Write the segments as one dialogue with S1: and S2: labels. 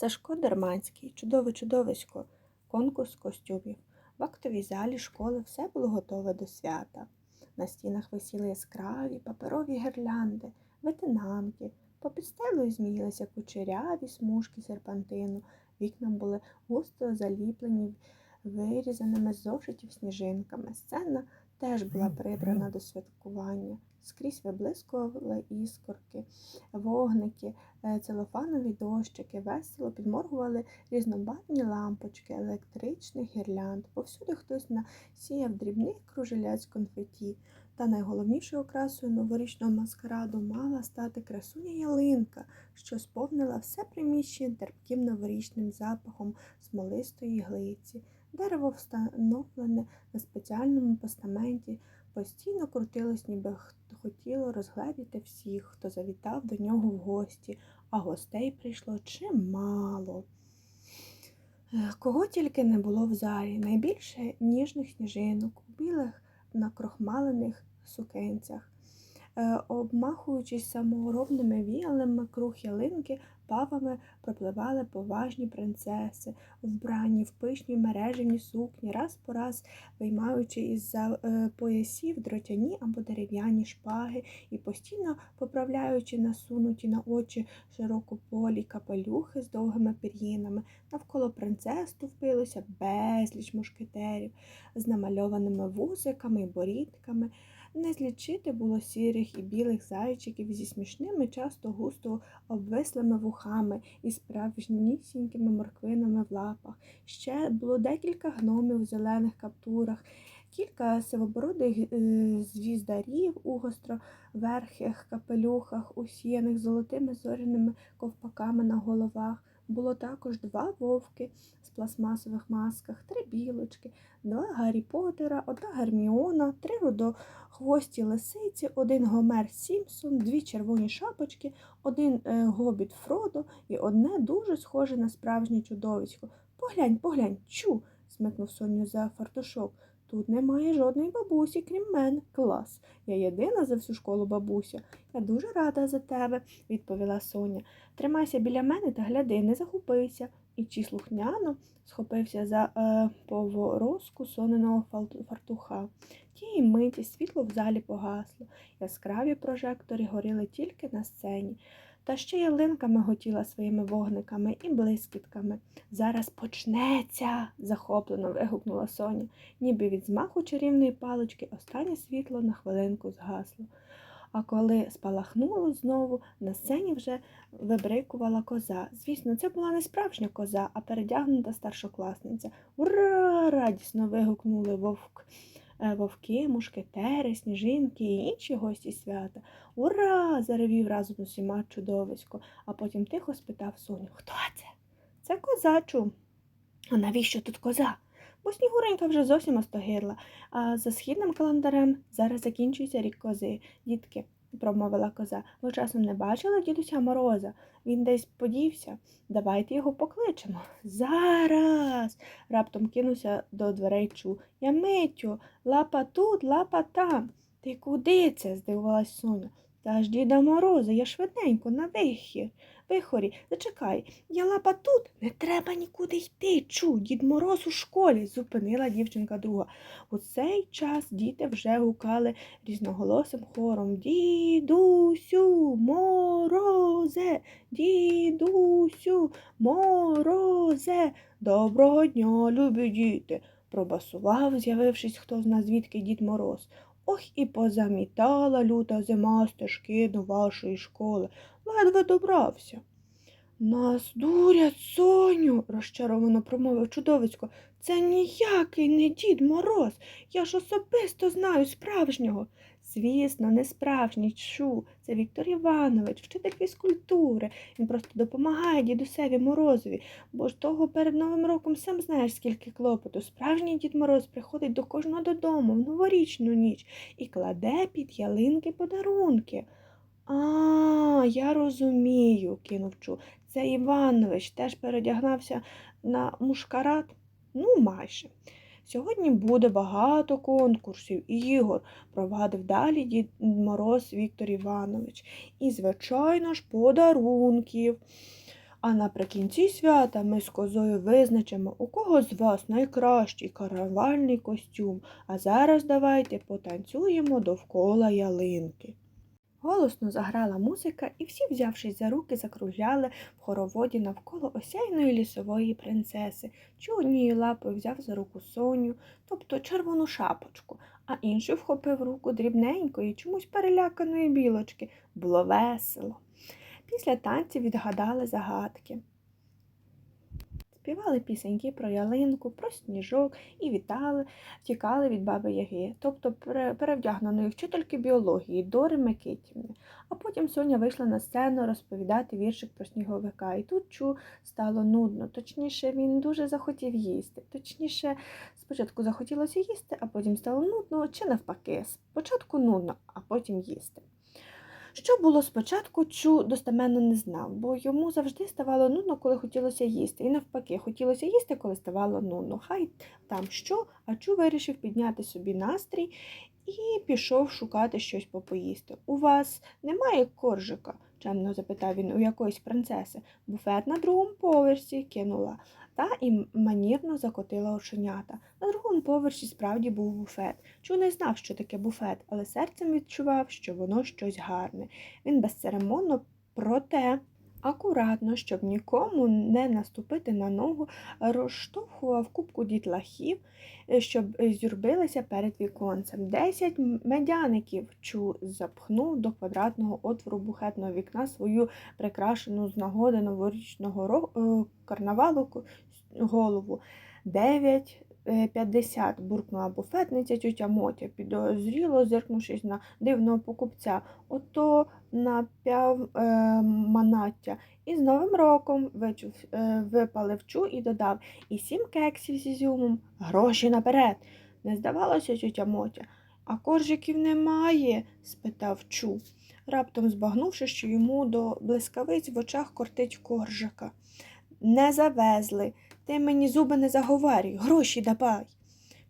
S1: Сашко Дерманський, чудове чудовисько, конкурс костюмів. В актовій залі школи все було готове до свята. На стінах висіли яскраві паперові гірлянди, ветенанки. Попід стелею зміїлися кучеряві смужки серпантину. Вікна були густо заліплені вирізаними з зошитів сніжинками. Сцена теж була прибрана до святкування. Скрізь виблискували іскорки, вогники, е, целофанові дощики, весело підморгували різнобарвні лампочки, електричних гірлянд. Повсюди хтось насіяв дрібних кружелять з конфеті. Та найголовнішою окрасою новорічного маскараду мала стати красуня ялинка, що сповнила все приміщення терпким новорічним запахом смолистої глиці. Дерево встановлене на спеціальному постаменті, постійно крутилось, ніби хотіло розгледіти всіх, хто завітав до нього в гості, а гостей прийшло чимало. Кого тільки не було в залі, найбільше ніжних сніжинок у білих накрохмалених сукенцях. Е, Обмахуючись саморобними віялами круг ялинки, павами пропливали поважні принцеси, вбрані в пишні мережевні сукні, раз по раз виймаючи із за е, поясів дротяні або дерев'яні шпаги і постійно поправляючи насунуті на очі широкополі капелюхи з довгими пір'їнами. Навколо принцес товпилося безліч мушкетерів з намальованими вузиками і борідками. Не злічити було сірих і білих зайчиків зі смішними, часто густо обвислими вухами і справжнісінькими морквинами в лапах. Ще було декілька гномів в зелених каптурах, кілька сивобородих е, звіздарів у гостроверхих капелюхах, усіяних золотими зоряними ковпаками на головах. Було також два вовки з пластмасових масках, три білочки, два Гаррі Поттера, одна Герміона, три рудохвості лисиці, один Гомер Сімпсон, дві червоні шапочки, один е, гобіт Фродо і одне дуже схоже на справжнє чудовисько. Поглянь, поглянь, чу. смикнув Соню за фартушок. Тут немає жодної бабусі, крім мене. Клас. Я єдина за всю школу бабуся. Я дуже рада за тебе, відповіла Соня. Тримайся біля мене та гляди, не загубися. І чи слухняно схопився за е, поворозку соненого фартуха. Тієї миті світло в залі погасло. Яскраві прожектори горіли тільки на сцені. Та ще ялинка миготіла своїми вогниками і блискітками. Зараз почнеться, захоплено вигукнула Соня. Ніби від змаху чарівної палички останнє світло на хвилинку згасло. А коли спалахнуло знову, на сцені вже вибрикувала коза. Звісно, це була не справжня коза, а передягнута старшокласниця. Ура! радісно вигукнули вовк. Е, Вовки, мушкетери, сніжинки і інші гості свята. Ура! заревів разом з усіма чудовисько, а потім тихо спитав Соню, хто це? Це коза, чу. А навіщо тут коза? Бо Снігуренька вже зовсім остогирла, а за східним календарем зараз закінчується рік кози. Дітки, промовила коза, ви часом не бачили дідуся Мороза? Він десь подівся. Давайте його покличемо. Зараз. раптом кинувся до дверей чу. Я митю, лапа тут, лапа там. Ти куди це? здивувалась Соня. Та ж діда Мороза, я швиденько на вихір. Вихорі, зачекай, я лапа тут, не треба нікуди йти. Чу, дід Мороз у школі, зупинила дівчинка друга. У цей час діти вже гукали різноголосим хором Дідусю, морозе, дідусю, морозе. Доброго дня, любі діти, пробасував, з'явившись хто зна звідки дід Мороз. Ох і позамітала люта зима стежки до вашої школи. Ледве добрався. Нас дурять, Соню, розчаровано промовив чудовисько. Це ніякий не дід Мороз. Я ж особисто знаю справжнього. Звісно, не справжній чу. Це Віктор Іванович, вчитель фізкультури. Він просто допомагає дідусеві Морозові, бо ж того перед Новим роком сам знаєш, скільки клопоту. Справжній дід Мороз приходить до кожного додому в новорічну ніч і кладе під ялинки подарунки. А, я розумію, кинув Чу. Це Іванович теж передягнався на мушкарат? Ну, майже. Сьогодні буде багато конкурсів, ігор, провадив далі дід Мороз Віктор Іванович. І, звичайно ж, подарунків. А наприкінці свята ми з козою визначимо, у кого з вас найкращий каравальний костюм. А зараз давайте потанцюємо довкола ялинки. Голосно заграла музика, і всі, взявшись за руки, закружляли в хороводі навколо осяйної лісової принцеси, чи однією лапою взяв за руку Соню, тобто червону шапочку, а іншу вхопив руку дрібненької, чомусь переляканої білочки. Було весело. Після танців відгадали загадки. Співали пісеньки про ялинку, про сніжок і вітали, тікали від баби Яги, тобто пере- перевдягненої вчительки біології Дори Микитівни. А потім Соня вийшла на сцену розповідати віршик про сніговика. І тут чу стало нудно. Точніше, він дуже захотів їсти. Точніше, спочатку захотілося їсти, а потім стало нудно, чи навпаки. Спочатку нудно, а потім їсти. Що було спочатку, Чу достеменно не знав, бо йому завжди ставало нудно, коли хотілося їсти. І навпаки, хотілося їсти, коли ставало нудно. Хай там що, а Чу вирішив підняти собі настрій і пішов шукати щось попоїсти. У вас немає коржика? чемно запитав він у якоїсь принцеси. Буфет на другому поверсі кинула. Та і манірно закотила оченята. На другому поверсі справді був буфет. Чу не знав, що таке буфет, але серцем відчував, що воно щось гарне. Він безцеремонно, проте акуратно, щоб нікому не наступити на ногу, розштовхував кубку дітлахів, е, щоб зюрбилися перед віконцем. Десять медяників чу запхнув до квадратного отвору бухетного вікна свою прикрашену з нагоди новорічного е, карнавалу голову. Дев'ять е, п'ятдесят буркнула буфетниця тютя Мотя, підозріло зиркнувшись на дивного покупця. Ото напяв е, манаття. І з Новим роком вичув, е, випалив чу і додав і сім кексів з ізюмом. Гроші наперед. Не здавалося тютя Мотя. А коржиків немає? спитав чу, раптом збагнувши, що йому до блискавиць в очах кортить коржика. Не завезли. Ти мені зуби не заговарюй, гроші давай.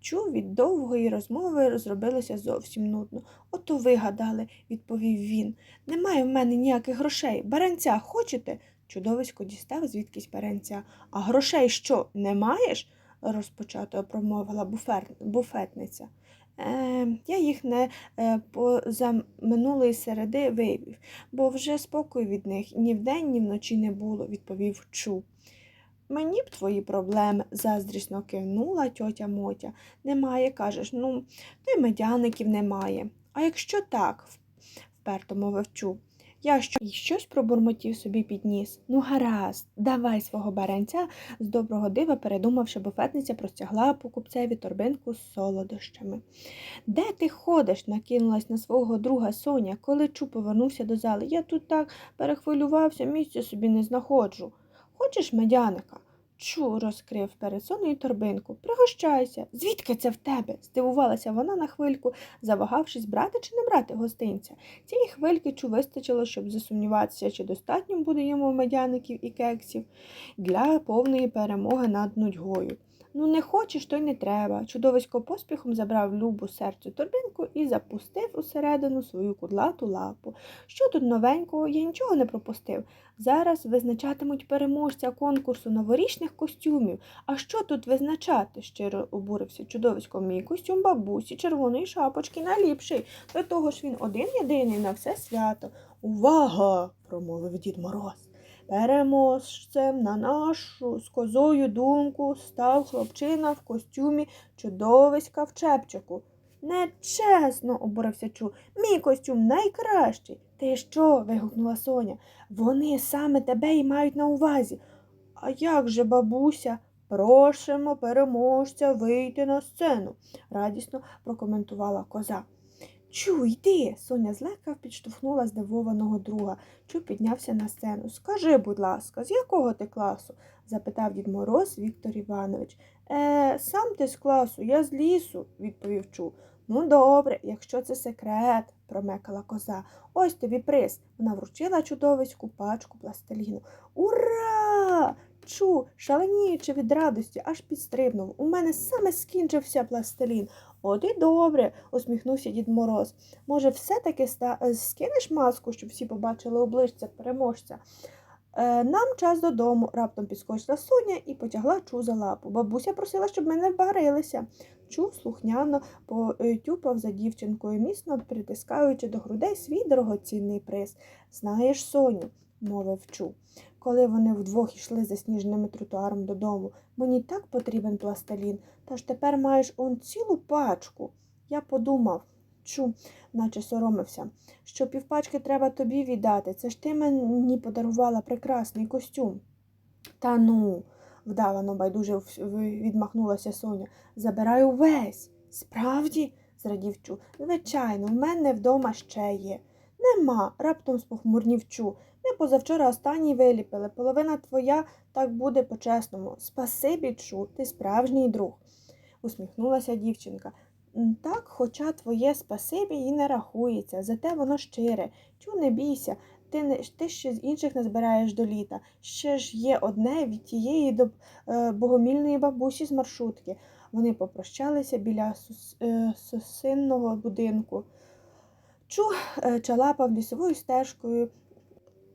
S1: Чув від довгої розмови зробилося зовсім нудно. Ото вигадали, відповів він. Немає в мене ніяких грошей. Баранця хочете? Чудовисько дістав звідкись баранця. А грошей що, не маєш? розпочато промовила буфер... буфетниця. Е, я їх не е, поза минулої середи вивів, бо вже спокою від них ні вдень, ні вночі не було, відповів Чу. Мені б твої проблеми, заздрісно кивнула тьотя Мотя. Немає, кажеш, ну, то й медяників немає. А якщо так, вперто мовив Чу. Я що й щось пробурмотів собі підніс. Ну, гаразд, давай свого баранця з доброго дива, передумавши, буфетниця простягла покупцеві торбинку з солодощами. Де ти ходиш? накинулась на свого друга Соня, коли Чу повернувся до зали. Я тут так перехвилювався, місця собі не знаходжу. Хочеш медяника? Чу розкрив пересонею торбинку. Пригощайся. Звідки це в тебе? здивувалася вона на хвильку, завагавшись, брати чи не брати гостинця. Цієї хвильки Чу вистачило, щоб засумніватися, чи достатньо буде йому медяників і кексів для повної перемоги над нудьгою. Ну, не хочеш, то й не треба. Чудовисько поспіхом забрав любу серцю торбинку і запустив усередину свою кудлату лапу. Що тут новенького? Я нічого не пропустив. Зараз визначатимуть переможця конкурсу новорічних костюмів. А що тут визначати? щиро обурився чудовисько. Мій костюм бабусі, червоної шапочки найліпший. До того ж він один єдиний на все свято. Увага! промовив дід Мороз. Переможцем на нашу з козою думку став хлопчина в костюмі чудовиська в чепчику. Нечесно, обурився Чу. Мій костюм найкращий. Ти що? вигукнула Соня. Вони саме тебе і мають на увазі. А як же, бабуся? Просимо переможця вийти на сцену, радісно прокоментувала коза. Чу, йди. Соня злегка підштовхнула здивованого друга. Чу піднявся на сцену. Скажи, будь ласка, з якого ти класу? запитав дід Мороз Віктор Іванович. Е, сам ти з класу, я з лісу, відповів Чу. Ну, добре, якщо це секрет, промекала коза. Ось тобі приз. Вона вручила чудовиську пачку пластиліну. Ура! Чу, шаленіючи від радості, аж підстрибнув. У мене саме скінчився пластилін. От і добре, усміхнувся дід Мороз. Може, все-таки ста... е, скинеш маску, щоб всі побачили обличчя переможця? Е, нам час додому. Раптом підскочила Соня і потягла чу за лапу. Бабуся просила, щоб ми не барилися. Чу слухняно потюпав за дівчинкою, міцно притискаючи до грудей свій дорогоцінний приз. Знаєш, Соню, мовив Чу, коли вони вдвох йшли засніженим тротуаром додому. Мені так потрібен пластилін, та ж тепер маєш он цілу пачку. Я подумав, чу, наче соромився, що півпачки треба тобі віддати. Це ж ти мені подарувала прекрасний костюм. Та ну, вдавано байдуже відмахнулася Соня. Забираю весь. Справді? зрадів Чу. Звичайно, в мене вдома ще є. Нема, раптом спохмурнів Чу. Ми позавчора останній виліпили. Половина твоя так буде по-чесному. Спасибі, Чу, ти справжній друг, усміхнулася дівчинка. «М, Так, хоча твоє спасибі і не рахується, зате воно щире. Чу, не бійся, ти, не, ти ще з інших не збираєш до літа. Ще ж є одне від тієї до е, богомільної бабусі з маршрутки. Вони попрощалися біля сус, е, сусинного будинку. Чу е, чалапав лісовою стежкою,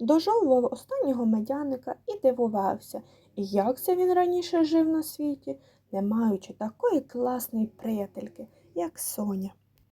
S1: дожовував останнього медяника і дивувався, як це він раніше жив на світі, не маючи такої класної приятельки, як Соня.